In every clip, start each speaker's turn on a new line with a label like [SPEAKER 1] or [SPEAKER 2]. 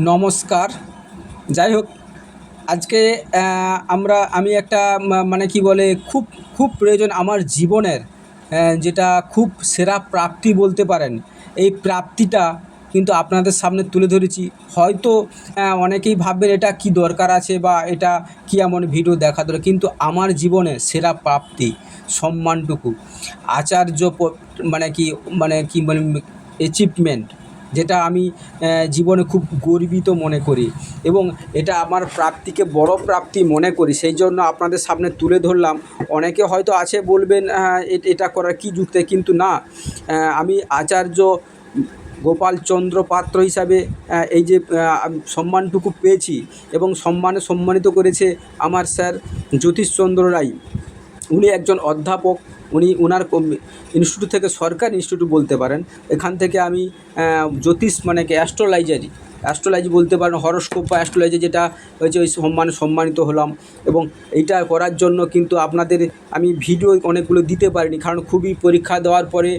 [SPEAKER 1] নমস্কার। যাই হোক, আজকে আমরা, আমি একটা মানে কি বলে, খুব খুব প্রয়োজন আমার জীবনের যেটা খুব সেরা প্রাপ্তি বলতে পারেন। এই প্রাপ্তিটা কিন্তু আপনাদের সামনে তুলে ধরেছি। হয়তো অনেকেই ভাববেন এটা কি দরকার আছে বা এটা কি এমন ভিডিও দেখা দরকার, কিন্তু আমার জীবনে সেরা প্রাপ্তি, সম্মানটুকু, আচার্য মানে কি মানে কি মানে অ্যাচিভমেন্ট যেটা আমি জীবনে খুব গর্বিত মনে করি এবং এটা আমার প্রাপ্তিকে বড় প্রাপ্তি মনে করি। সেই জন্য আপনাদের সামনে তুলে ধরলাম। অনেকে হয়তো আছে বলবেন এটা করার কি যুক্তি? কিন্তু না আমি আচার্য গোপালচন্দ্র পাত্র হিসাবে এই যে সম্মানটুকু পেয়েছি এবং সম্মানে সম্মানিত করেছে আমার স্যার জ্যোতিষচন্দ্র রায়। উনি একজন অধ্যাপক। উনি ওনার ইনস্টিটিউট থেকে সরকার ইনস্টিটিউট বলতে পারেন। এখান থেকে আমি জ্যোতিষ মানে কি অ্যাস্ট্রোলাইজারি অ্যাস্ট্রোলজি বলতে পারেন, হরস্কোপ বা অ্যাস্ট্রোলজি যেটা হয়েছে, ওই সম্মান সম্মানিত হলাম। এবং এইটা করার জন্য কিন্তু আপনাদের আমি ভিডিও অনেকগুলো দিতে পারিনি, কারণ খুবই পরীক্ষা দেওয়ার পরে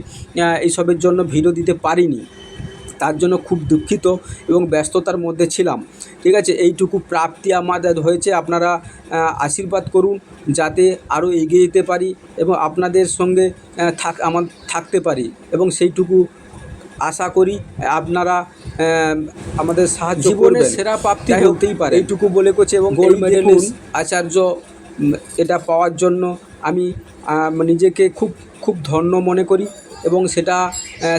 [SPEAKER 1] এইসবের জন্য ভিডিও দিতে পারিনি। তার জন্য খুব দুঃখিত এবং ব্যস্ততার মধ্যে ছিলাম। ঠিক আছে এইটুকু প্রাপ্তি আমাদের হয়েছে। আপনারা আশীর্বাদ করুন যাতে আরও এগিয়ে যেতে পারি এবং আপনাদের সঙ্গে থাক আমার থাকতে পারি এবং সেইটুকু আশা করি আপনারা আমাদের সাহায্য
[SPEAKER 2] জীবনের সেরা প্রাপ্তি হতেই পারে।
[SPEAKER 1] এইটুকু বলে করছে এবং
[SPEAKER 2] গোল্ড মেডেলিস্ট
[SPEAKER 1] আচার্য এটা পাওয়ার জন্য আমি নিজেকে খুব খুব ধন্য মনে করি। সেটা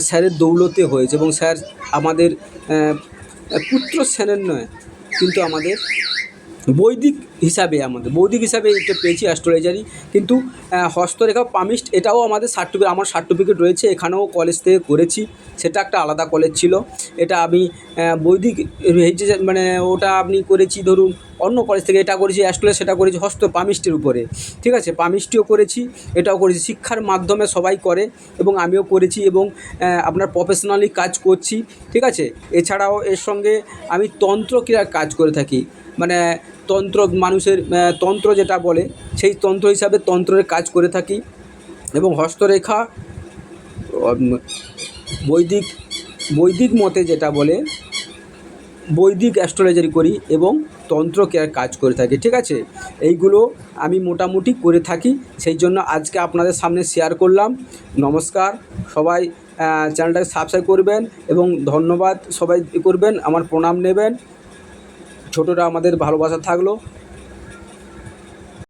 [SPEAKER 1] স্যারের দৌলতে হয়েছে এবং স্যার আমাদের পুত্র সেনের নয় কিন্তু আমাদের বৈদিক হিসাবে আমাদের, বৈদিক হিসাবে এটা পেয়েছি অ্যাস্ট্রোলজারি কিন্তু হস্তরেখা পামিস্ট এটাও আমাদের সার্টিফিকেট, আমার সার্টিফিকেট রয়েছে, এখানেও কলেজ থেকে করেছি, সেটা একটা আলাদা কলেজ ছিল, এটা আমি বৈদিক মানে ওটা আপনি করেছি ধরুন, অন্য কলেজ থেকে এটা করেছি অ্যাস্ট্রোলজি সেটা করেছি, হস্ত পামিস্টের উপরে, ঠিক আছে পামিস্টিও করেছি, এটাও করেছি, শিক্ষার মাধ্যমে সবাই করে, এবং আমিও করেছি, এবং আপনার প্রফেশনালি কাজ করছি, ঠিক আছে, এছাড়াও এর সঙ্গে আমি তন্ত্রক্রিয়ার কাজ করে থাকি মানে তন্ত্র মানুষের তন্ত্র যেটা বলে, সেই তন্ত্র হিসাবে তন্ত্রের কাজ করে থাকি এবং হস্তরেখা বৈদিক বৈদিক মতে যেটা বলে, বৈদিক অ্যাস্ট্রোলজারি করি এবং তন্ত্র কাজ করে থাকি, ঠিক আছে? এইগুলো আমি মোটামুটি করে থাকি, সেই জন্য আজকে আপনাদের সামনে শেয়ার করলাম। নমস্কার, সবাই চ্যানেলটাকে সাবস্ক্রাইব করবেন এবং ধন্যবাদ সবাই করবেন, আমার প্রণাম নেবেন। ছোটরা আমাদের ভালোবাসা থাকল।